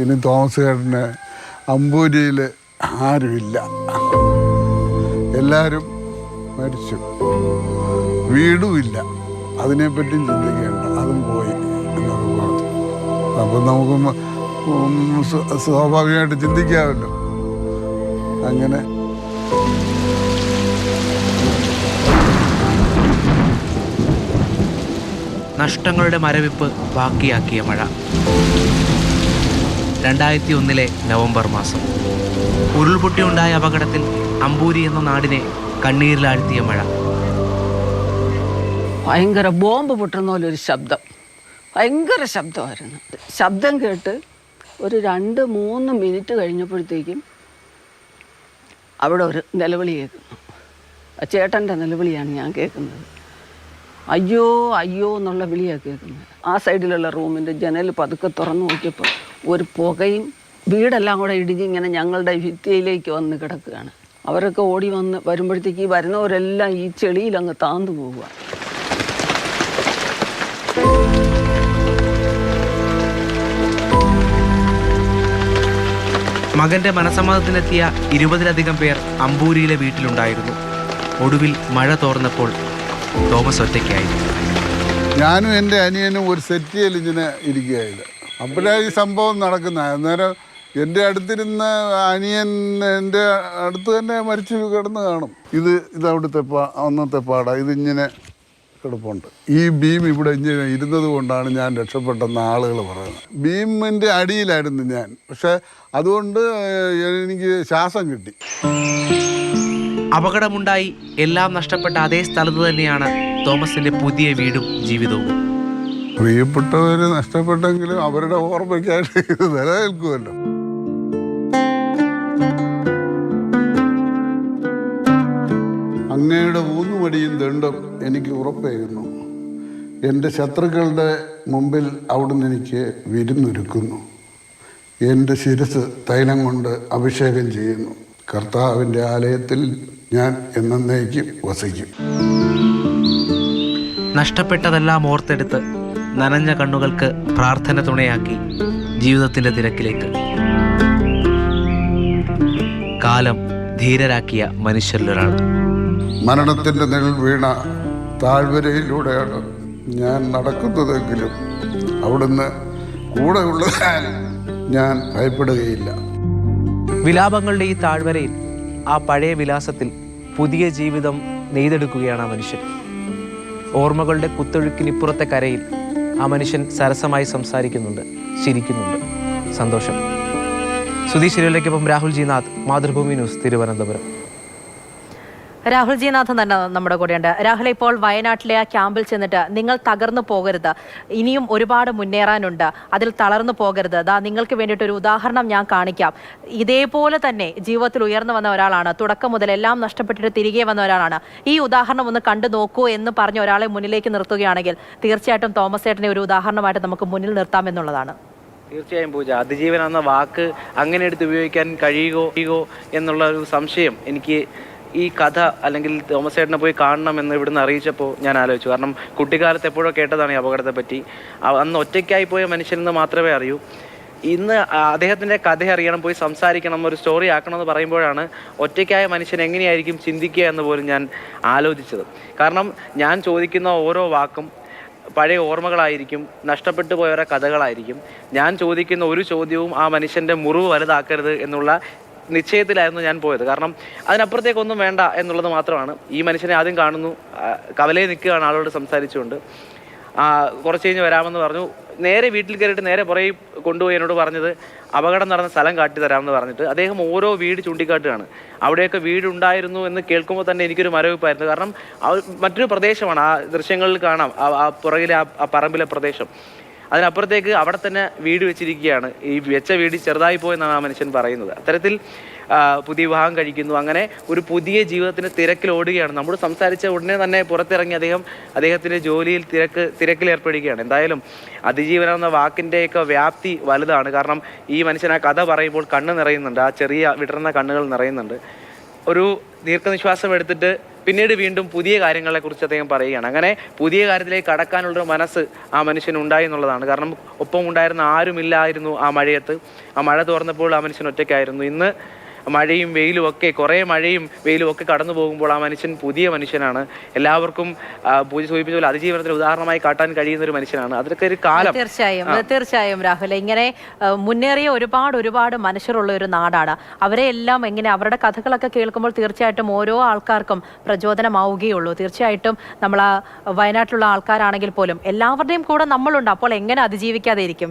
ഇനി തോമസുകാരന് അമ്പൂരിയിൽ ആരുമില്ല. എല്ലാവരും മരിച്ചു. വീടുമില്ല. അതിനെപ്പറ്റി ചിന്തിക്കേണ്ട. അതും പോയി എന്നൊക്കെ പറഞ്ഞു. അപ്പം നമുക്ക് സ്വാഭാവികമായിട്ട് ചിന്തിക്കാമല്ലോ. അങ്ങനെ നഷ്ടങ്ങളുടെ മരവിപ്പ് ബാക്കിയാക്കിയ മഴ. രണ്ടായിരത്തി ഒന്നിലെ നവംബർ മാസം. ഉരുൾപൊട്ടിയുണ്ടായ അപകടത്തിൽ അമ്പൂരി എന്ന നാടിനെ കണ്ണീരിലാഴ്ത്തിയ മഴ. ഭയങ്കര ബോംബ് പൊട്ടുന്ന പോലെ ഒരു ശബ്ദം. ഭയങ്കര ശബ്ദമായിരുന്നു. ശബ്ദം കേട്ട് ഒരു രണ്ട് മൂന്ന് മിനിറ്റ് കഴിഞ്ഞപ്പോഴത്തേക്കും അവിടെ ഒരു നിലവിളി കേൾക്കുന്നു. ചേട്ടന്റെ നിലവിളിയാണ് ഞാൻ കേൾക്കുന്നത്. അയ്യോ അയ്യോ എന്നുള്ള വിളിയാണ് കേൾക്കുന്നത്. ആ സൈഡിലുള്ള റൂമിന്റെ ജനൽ പതുക്കെ തുറന്നു നോക്കിയപ്പോൾ ഒരു പുകയും വീടെല്ലാം കൂടെ ഇടിഞ്ഞ് ഇങ്ങനെ ഞങ്ങളുടെ ഭിത്തിയിലേക്ക് വന്ന് കിടക്കുകയാണ്. അവരൊക്കെ ഓടി വന്ന് വരുമ്പോഴത്തേക്ക് ഈ വരുന്നവരെല്ലാം ഈ ചെളിയിൽ അങ്ങ് താന്നു പോവുക. മകന്റെ മനസമ്മതത്തിനെത്തിയ ഇരുപതിലധികം പേർ അമ്പൂരിയിലെ വീട്ടിലുണ്ടായിരുന്നു. ഒടുവിൽ മഴ തോർന്നപ്പോൾ തോമസ് ഒറ്റയ്ക്കായി. ഞാനും എന്റെ അനിയനും ഒരു സെറ്റിയിൽ ഇങ്ങനെ ഇരിക്കുകയായിരുന്നു. അപ്പോഴാണ് ഈ സംഭവം നടക്കുന്നത്. അന്നേരം എന്റെ അടുത്തിരുന്ന അനിയൻ എന്റെ അടുത്ത് തന്നെ മരിച്ചു കിടന്ന് കാണും. ഇത് ഇത് അവിടുത്തെ പാ അന്നത്തെ പാടാ ഇതിങ്ങനെ കിടപ്പുണ്ട്. ഈ ബീം ഇവിടെ ഇങ്ങനെ ഇരുന്നത് കൊണ്ടാണ് ഞാൻ രക്ഷപ്പെട്ടെന്ന് ആളുകൾ പറയുന്നത്. ബീമിന്റെ അടിയിലായിരുന്നു ഞാൻ. പക്ഷെ അതുകൊണ്ട് എനിക്ക് ശ്വാസം കിട്ടി. അപകടമുണ്ടായി എല്ലാം നഷ്ടപ്പെട്ട അതേ സ്ഥലത്ത് തന്നെയാണ് തോമസിന്റെ പുതിയ വീടും ജീവിതവും. പ്രിയപ്പെട്ടവർ നഷ്ടപ്പെട്ടെങ്കിലും അവരുടെ ഓർമ്മയ്ക്കായിട്ട് ഇത് നിലനിൽക്കുമല്ലോ. അങ്ങയുടെ ഊന്നുമടിയും ദണ്ഡം എനിക്ക് ഉറപ്പേകുന്നു. എന്റെ ശത്രുക്കളുടെ മുമ്പിൽ അവിടുന്ന് എനിക്ക് വിരുന്നൊരുക്കുന്നു. എന്റെ ശിരസ് തൈലം കൊണ്ട് അഭിഷേകം ചെയ്യുന്നു. കർത്താവിന്റെ ആലയത്തിൽ ഞാൻ എന്നേക്കും വസിക്കും. നഷ്ടപ്പെട്ടതെല്ലാം ഓർത്തെടുത്ത് നനഞ്ഞ കണ്ണുകൾക്ക് പ്രാർത്ഥന തുണയാക്കി ജീവിതത്തിന്റെ തിരക്കിലേക്ക്. കാലം ധീരരാക്കിയ മനുഷ്യരിലൊരാൾ. മരണത്തിന്റെ നിഴൽ വീണ താഴ്വരയിലൂടെയാണ് ഞാൻ നടക്കുന്നതെങ്കിലും അവിടുന്ന് കൂടെ ഉള്ളതാൽ ഞാൻ ഭയപ്പെടുകയില്ല. വിലാപങ്ങളുടെ ഈ താഴ്വരയിൽ ആ പഴയ വിലാസത്തിൽ പുതിയ ജീവിതം നെയ്തെടുക്കുകയാണ് ആ മനുഷ്യൻ. ഓർമ്മകളുടെ കുത്തൊഴുക്കിനിപ്പുറത്തെ കരയിൽ ആ മനുഷ്യൻ സരസമായി സംസാരിക്കുന്നുണ്ട് ചിരിക്കുന്നുണ്ട്. സന്തോഷം. സുധീഷ് ശിരയിലേക്കൊപ്പം രാഹുൽ ജി നാഥ് മാതൃഭൂമി ന്യൂസ് തിരുവനന്തപുരം. രാഹുൽ ജീനാഥൻ തന്നെ നമ്മുടെ കൂടെയുണ്ട്. രാഹുൽ ഇപ്പോൾ വയനാട്ടിലെ ആ ക്യാമ്പിൽ ചെന്നിട്ട് നിങ്ങൾ തകർന്നു പോകരുത്. ഇനിയും ഒരുപാട് മുന്നേറാനുണ്ട്. അതിൽ തളർന്നു പോകരുത്. അതാ നിങ്ങൾക്ക് വേണ്ടിയിട്ട് ഒരു ഉദാഹരണം ഞാൻ കാണിക്കാം. ഇതേപോലെ തന്നെ ജീവിതത്തിൽ ഉയർന്നു വന്ന ഒരാളാണ്. തുടക്കം മുതൽ എല്ലാം നഷ്ടപ്പെട്ടിട്ട് തിരികെ വന്ന ഒരാളാണ്. ഈ ഉദാഹരണം ഒന്ന് കണ്ടു നോക്കൂ എന്ന് പറഞ്ഞ ഒരാളെ മുന്നിലേക്ക് നിർത്തുകയാണെങ്കിൽ തീർച്ചയായിട്ടും തോമസ് ചേട്ടനെ ഒരു ഉദാഹരണമായിട്ട് നമുക്ക് മുന്നിൽ നിർത്താം എന്നുള്ളതാണ്. തീർച്ചയായും പൂജ. അതിജീവൻ എന്ന വാക്ക് അങ്ങനെ എടുത്ത് ഉപയോഗിക്കാൻ കഴിയുകോ കഴിയുകോ എന്നുള്ള ഒരു സംശയം എനിക്ക് ഈ കഥ അല്ലെങ്കിൽ തോമസ് ചേട്ടനെ പോയി കാണണം എന്ന് ഇവിടുന്ന് അറിയിച്ചപ്പോൾ ഞാൻ ആലോചിച്ചു. കാരണം കുട്ടിക്കാലത്ത് എപ്പോഴോ കേട്ടതാണ് ഈ അപകടത്തെ പറ്റി. അന്ന് ഒറ്റയ്ക്കായി പോയ മനുഷ്യനെന്ന് മാത്രമേ അറിയൂ. ഇന്ന് അദ്ദേഹത്തിന്റെ കഥ അറിയണം പോയി സംസാരിക്കണം ഒരു സ്റ്റോറി ആക്കണം എന്ന് പറയുമ്പോഴാണ് ഒറ്റയ്ക്കായ മനുഷ്യൻ എങ്ങനെയായിരിക്കും ചിന്തിക്കുക എന്ന് പോലും ഞാൻ ആലോചിച്ചത്. കാരണം ഞാൻ ചോദിക്കുന്ന ഓരോ വാക്കും പഴയ ഓർമ്മകളായിരിക്കും നഷ്ടപ്പെട്ടു പോയവരുടെ കഥകളായിരിക്കും. ഞാൻ ചോദിക്കുന്ന ഒരു ചോദ്യവും ആ മനുഷ്യന്റെ മുറിവ് വലുതാക്കരുത് എന്നുള്ള നിശ്ചയത്തിലായിരുന്നു ഞാൻ പോയത്. കാരണം അതിനപ്പുറത്തേക്കൊന്നും വേണ്ട എന്നുള്ളത് മാത്രമാണ്. ഈ മനുഷ്യനെ ആദ്യം കാണുന്നു. കവലയിൽ നിൽക്കുകയാണ് ആളോട് സംസാരിച്ചുകൊണ്ട്. കുറച്ച് കഴിഞ്ഞ് വരാമെന്ന് പറഞ്ഞു. നേരെ വീട്ടിൽ കയറിയിട്ട് നേരെ പുറകെ കൊണ്ടുപോയി എന്നോട് പറഞ്ഞത് അപകടം നടന്ന സ്ഥലം കാട്ടി തരാമെന്ന് പറഞ്ഞിട്ട്. അദ്ദേഹം ഓരോ വീട് ചൂണ്ടിക്കാട്ടുകയാണ്. അവിടെയൊക്കെ വീടുണ്ടായിരുന്നു എന്ന് കേൾക്കുമ്പോൾ തന്നെ എനിക്കൊരു മരവിപ്പായിരുന്നു. കാരണം മറ്റൊരു പ്രദേശമാണ്. ആ ദൃശ്യങ്ങളിൽ കാണാം. ആ പുറകിലെ ആ പറമ്പിലെ പ്രദേശം. അതിനപ്പുറത്തേക്ക് അവിടെ തന്നെ വീട് വെച്ചിരിക്കുകയാണ്. ഈ വെച്ച വീട് ചെറുതായി പോയെന്നാണ് ആ മനുഷ്യൻ പറയുന്നത്. അത്തരത്തിൽ പുതിയ വിവാഹം കഴിക്കുന്നു. അങ്ങനെ ഒരു പുതിയ ജീവിതത്തിന് തിരക്കിലോടുകയാണ് നമ്മൾ സംസാരിച്ച ഉടനെ തന്നെ പുറത്തിറങ്ങി അദ്ദേഹം അദ്ദേഹത്തിന്റെ ജോലിയിൽ തിരക്ക് തിരക്കിലേർപ്പെടുകയാണ് എന്തായാലും അതിജീവനം എന്ന വാക്കിന്റെയൊക്കെ വ്യാപ്തി വലുതാണ്. കാരണം ഈ മനുഷ്യൻ ആ കഥ പറയുമ്പോൾ കണ്ണ് നിറയുന്നുണ്ട്. ആ ചെറിയ വിടർന്ന കണ്ണുകൾ നിറയുന്നുണ്ട്. ഒരു ദീർഘനിശ്വാസം എടുത്തിട്ട് പിന്നീട് വീണ്ടും പുതിയ കാര്യങ്ങളെക്കുറിച്ച് അദ്ദേഹം പറയുകയാണ്. അങ്ങനെ പുതിയ കാര്യത്തിലേക്ക് കടക്കാനുള്ളൊരു മനസ്സ് ആ മനുഷ്യന് ഉണ്ടായി എന്നുള്ളതാണ്. കാരണം ഒപ്പം ഉണ്ടായിരുന്ന ആരുമില്ലായിരുന്നു ആ മഴയത്ത്. ആ മഴ തുറന്നപ്പോൾ ആ മനുഷ്യൻ ഒറ്റയ്ക്കായിരുന്നു. ഇന്ന് മഴയും വെയിലും ഒക്കെ കുറേ മഴയും വെയിലും ഒക്കെ കടന്നു പോകുമ്പോൾ ആ മനുഷ്യൻ പുതിയ മനുഷ്യനാണ്. എല്ലാവർക്കും പൂജ സൂചിപ്പിച്ച പോലെ അതിജീവനത്തിന് ഉദാഹരണമായി കാട്ടാൻ കഴിയുന്ന ഒരു മനുഷ്യനാണ്. അതൊക്കെ ഒരു കാലം. തീർച്ചയായും തീർച്ചയായും രാഹുൽ. ഇങ്ങനെ മുന്നേറിയ ഒരുപാട് ഒരുപാട് മനുഷ്യരുള്ള ഒരു നാടാണ്. അവരെ എല്ലാം എങ്ങനെ അവരുടെ കഥകളൊക്കെ കേൾക്കുമ്പോൾ തീർച്ചയായിട്ടും ഓരോ ആൾക്കാർക്കും പ്രചോദനമാവുകയുള്ളൂ. തീർച്ചയായിട്ടും നമ്മൾ ആ വയനാട്ടിലുള്ള ആൾക്കാരാണെങ്കിൽ പോലും എല്ലാവരുടെയും കൂടെ നമ്മളുണ്ട്. അപ്പോൾ എങ്ങനെ അതിജീവിക്കാതെ ഇരിക്കും